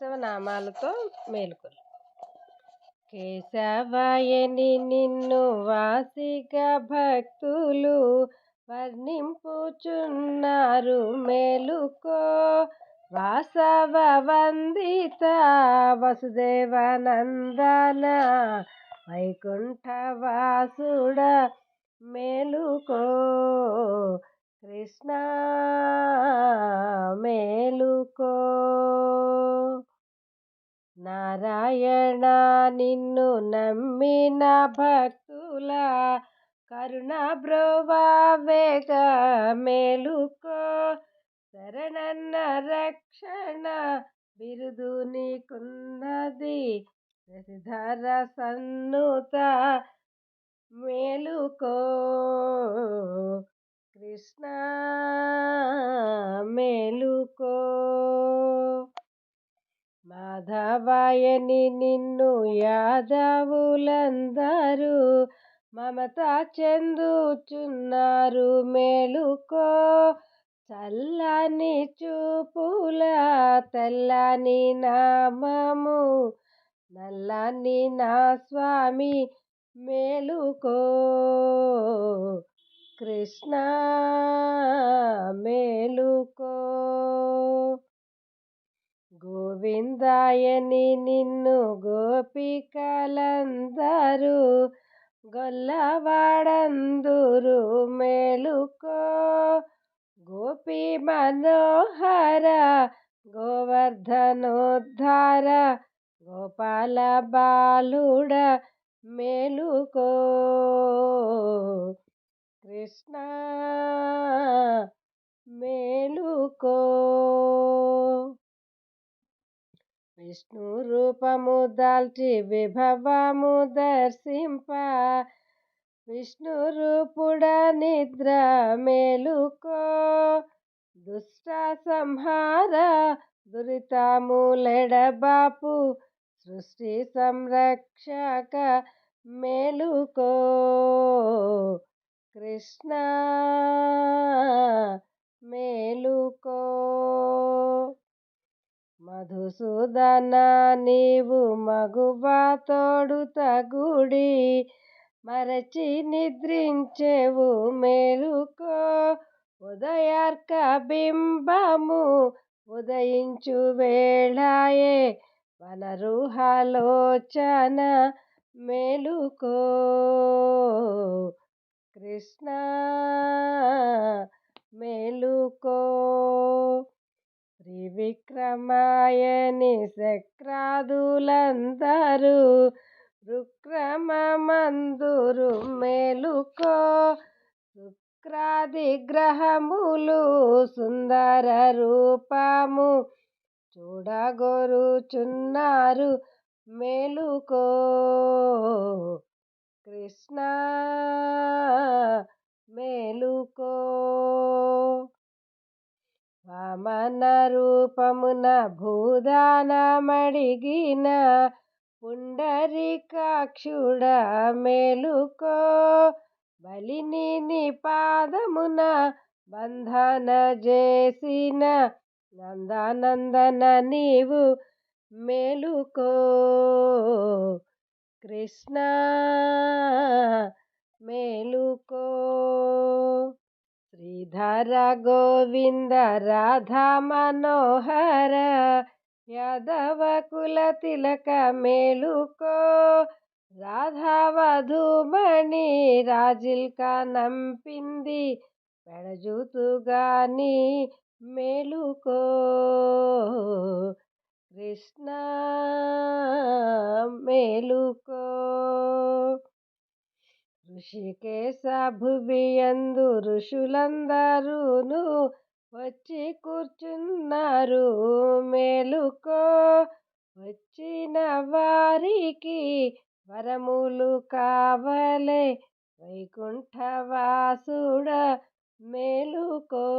కేశవనామాలతో మేలుకొలు కేశవాయని నిన్ను వాసిక భక్తులు వర్ణింపుచున్నారు మేలుకో. వాసవ వందిత వసుదేవనందన వైకుంఠవాసుడ మేలుకో. కృష్ణ మేలుకో. నారాయణ నిన్ను నమ్మిన భక్తుల కరుణ బ్రోవేగ మేలుకో శరణన్న రక్షణ బిరుదు నీకున్నది శశిధర సన్నుత మేలుకో. కృష్ణ మేలుకో. మాధవాయని నిన్ను యాదవులందరూ మమత చెందుచున్నారు మేలుకో. చల్లని చూపుల తెల్లని నామము నల్లని నా స్వామి మేలుకో. కృష్ణ మేలుకో. గోవిందాయని నిన్ను గోపికలందరూ గొల్లవాడందురు మేలుకో. గోపి మనోహర గోవర్ధనోద్ధార గోపాల బాలుడ మేలుకో. కృష్ణ మేలుకో. విష్ణు రూపము దాల్చి విభవము దర్శింప. విష్ణు రూపుడ నిద్ర మేలుకో. దుష్ట సంహార దురితములెడబాపు సృష్టి సంరక్షక మేలుకో. కృష్ణ మేలుకో. మధుసూదన నీవు మగువ తోడుత గుడి మరచి నిద్రించేవు మేలుకో. ఉదయార్క బింబము ఉదయించు వేళాయే వనరుహలోచన మేలుకో. కృష్ణ మేలుకో. త్రివిక్రమాయని చక్రాదులందరూ రుక్రమందురు మేలుకో. శుక్రాది గ్రహములు సుందర రూపము చూడగోరుచున్నారు మేలుకో. కృష్ణ వామన రూపమున భూదానమడిగిన పుండరీకాక్షుడ మేలుకో బలిని నిపాదమున బంధన చేసిన నందానందన నీవు మేలుకో. కృష్ణ మేలుకో. శ్రీధర గోవింద రాధా మనోహర యాదవ కుల తిలక మేలుకో రాధావధుమణి రాజిల్కా నంపింది పెడజూతుగాని మేలుకో. కృష్ణ మేలుకో. ఋషికేశ భువియందు ఋషులందరూను వచ్చి కూర్చున్నారు. మేలుకో వచ్చిన వారికి వరములు కావలే. వైకుంఠవాసుడ మేలుకో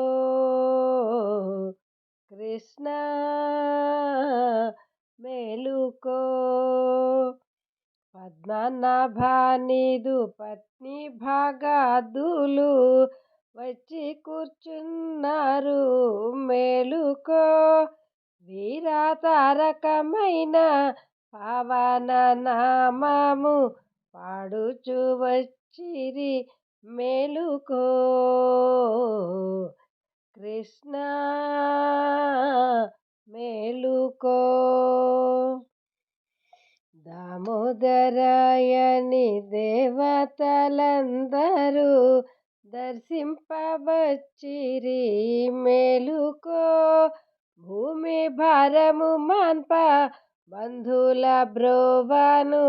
పద్మనాభానిదు పత్ని భాగాదులు వచ్చి కూర్చున్నారు. మేలుకో వీరాతారకమైన పవన నామము పాడుచు వచ్చిరి మేలుకో. కృష్ణ మేలుకో. దామోదరాయని దేవతలందరూ దర్శింపబచ్చిరి మేలుకో. భూమి భారము మాన్ప బంధుల బ్రోవాను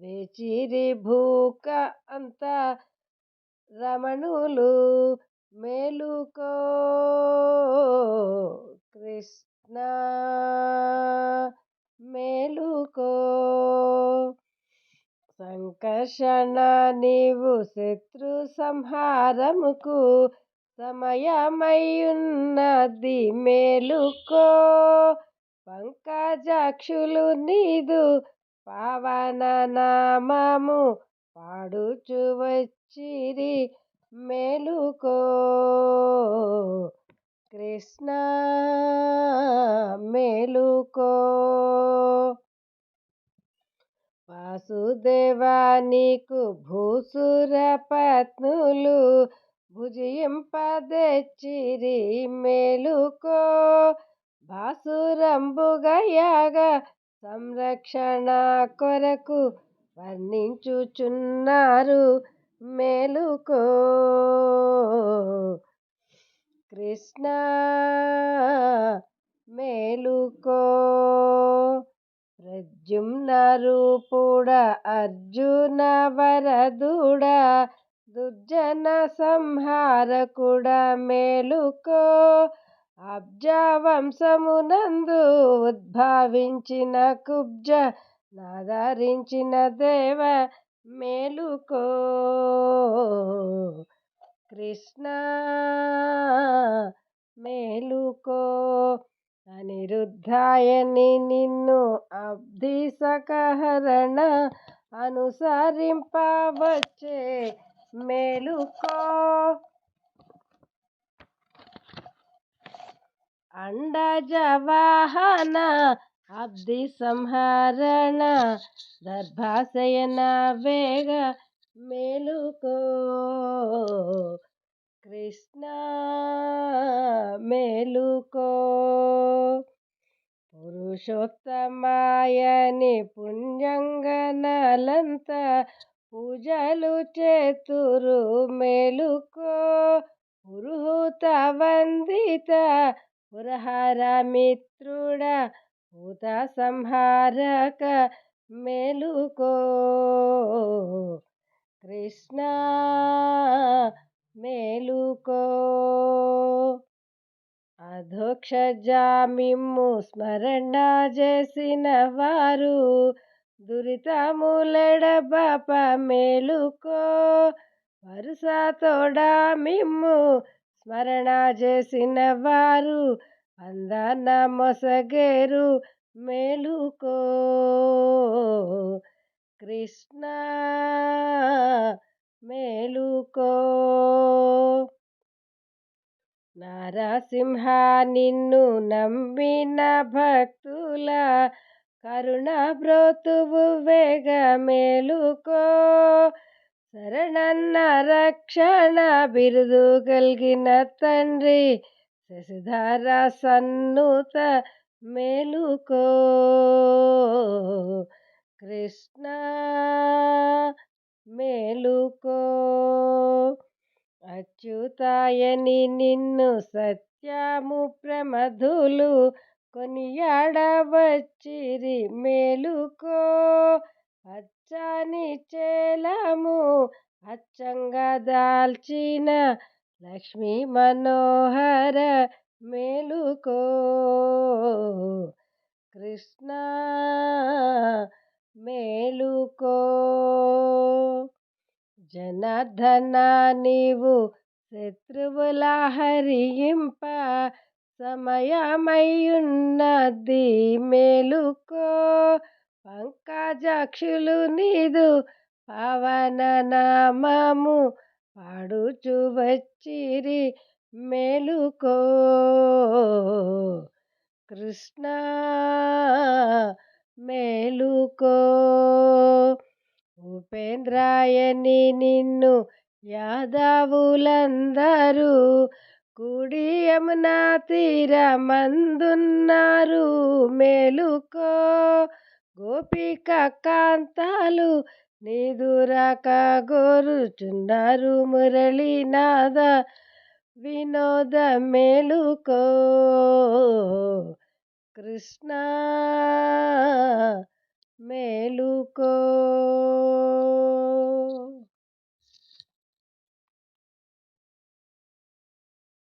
వేచిరి భూక అంత రమణులు మేలుకో. దర్శన నీవు శత్రు సంహారముకు సమయమయ్యున్నది మేలుకో. పంకజాక్షులు నీదు పావన నామము పాడుచు వచ్చిరి మేలుకో. కృష్ణ మేలుకో. వాసుదేవా నీకు భూసుర పత్నులు భుజింపదెచ్చిరి మేలుకో. భాసురంబుగయాగా సంరక్షణ కొరకు వర్ణించుచున్నారు మేలుకో. కృష్ణ మేలుకో. ప్రద్యుమ్న రూపుడ అర్జున వరదుడ దుర్జన సంహారకుడ మేలుకో అబ్జవంశమునందు ఉద్భావించిన కుబ్జ నాదరించిన దేవ మేలుకో. కృష్ణ మేలుకో. అనిరుద్ధాయని నిన్ను అబ్ధిసకహరణ అనుసరింపవచ్చే మేలుకో. అండజవాహన అబ్ధి సంహరణ దర్భాశయన వేగ మేలుకో. కృష్ణ మేలుకో. పురుషోత్తమాయని పుణ్యంగనలంత పూజలు చేతురు మేలుకో పురుహూత వందిత పురహార మిత్రుడ భూత సంహారక మేలుకో. కృష్ణ మేలుకో. అధోక్షజామిమ్ము స్మరణ చేసిన వారు దురితములెడబాప మేలుకో వరుస తోడా మిమ్ము స్మరణ చేసిన వారు అందాన మొసగేరు మేలుకో. కృష్ణ మేలుకో. నరసింహ నిన్ను నమ్మిన భక్తుల కరుణ బ్రోతువు వేగ మేలుకో శరణన్న రక్షణ బిరుదు కలిగిన తండ్రి శశిధర సన్నుత మేలుకో. కృష్ణ అచ్యుతాయని నిన్ను సత్యము ప్రమధులు కొనియాడవచ్చిరి మేలుకో. అచ్చని చేలము అచ్చంగా దాల్చిన లక్ష్మీ మనోహర మేలుకో. కృష్ణ మేలుకో. జనార్దన నీవు శత్రువుల హరింప సమయమయ్యున్నది మేలుకో. పంకజాక్షులు నీదు పవన నామము పాడుచు వచ్చిరి మేలుకో. కృష్ణ మేలుకో. ఉపేంద్రాయని నిన్ను యాదవులందరూ కుడి యమునా తీరమందున్నారు. మేలుకో గోపిక కాంతాలు నీదురాక గోరుచున్నారు. మురళీనాథ వినోద మేలుకో కృష్ణ మేలుకో.